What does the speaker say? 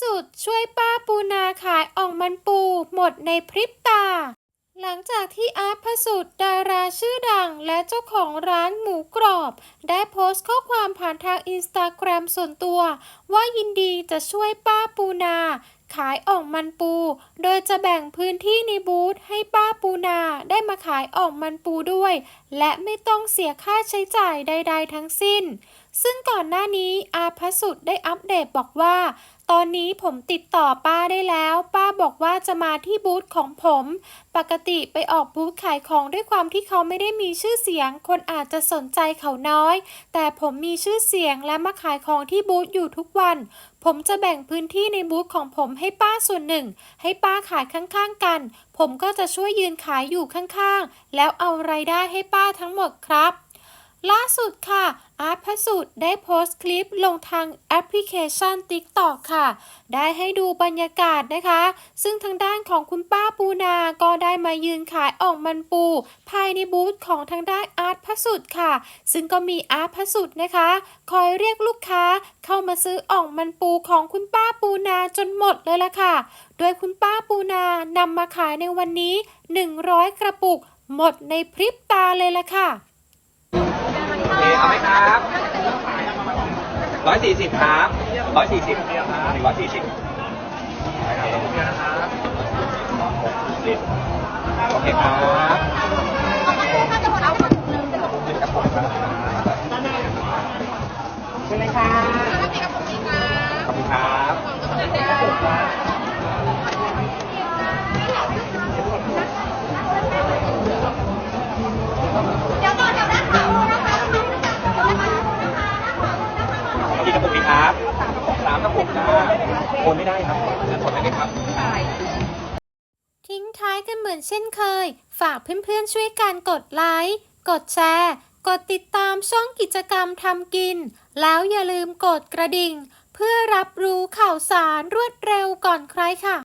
สุดช่วยป้าปูนาขายอ่องมันปูหมดในพริบตา หลังจากที่อาร์ตพระสุดดาราชื่อดังและเจ้าของร้านหมูกรอบ ได้โพสต์ข้อความผ่านทางอินสตาแกรมส่วนตัว ว่ายินดีจะช่วยป้าปูนาขายอ่องมันปู โดยจะแบ่งพื้นที่ในบูธให้ป้าปูนาได้มาขายอ่องมันปูด้วย และไม่ต้องเสียค่าใช้จ่ายใด ๆ ทั้งสิ้น ซึ่งก่อนหน้านี้อาพสุดได้อัปเดตบอกว่า ตอนนี้ผมติดต่อป้าได้แล้ว ป้าบอกว่าจะมาที่บูธของผม ปกติไปออกบูธขายของด้วยความที่เขาไม่ได้มีชื่อเสียง คนอาจจะสนใจเขาน้อย แต่ผมมีชื่อเสียงและมาขายของที่บูธอยู่ทุกวัน ผมจะแบ่งพื้นที่ในบูธของผมให้ป้าส่วนหนึ่ง ให้ป้าขายข้างๆกัน ผมก็จะช่วยยืนขายอยู่ข้างๆ แล้วเอาไรายได้ให้ป้าทั้งหมดครับล่าสุดค่ะ อาร์ตพสุดได้โพสต์คลิปลงทางแอปพลิเคชัน TikTok ค่ะ ได้ให้ดูบรรยากาศนะคะ ซึ่งทางด้านของคุณป้าปูนา ก็ได้มายืนขายอ่องมันปู ภายในบูธของทางด้านอาร์ตพสุดค่ะ ซึ่งก็มีอาร์ตพสุดนะคะ คอยเรียกลูกค้าเข้ามาซื้ออ่องมันปูของคุณป้าปูนาจนหมดเลยละค่ะ โดยคุณป้าปูนานำมาขายในวันนี้ 100 กระปุก หมดในพริบตาเลยละค่ะ เอาไหมครับ ร้อยสี่สิบครับร้อยสี่สิบร้อยสี่สิบโอเคครับเชิญเลยครับขอบคุณครับ โอนไม่ได้ครับเงินสดได้ไหมครับ ทิ้งท้ายกันเหมือนเช่นเคย ฝากเพื่อนๆช่วยกันกดไลค์ กดแชร์ กดติดตามช่องกิจกรรมทำกิน แล้วอย่าลืมกดกระดิ่ง เพื่อรับรู้ข่าวสารรวดเร็วก่อนใครค่ะ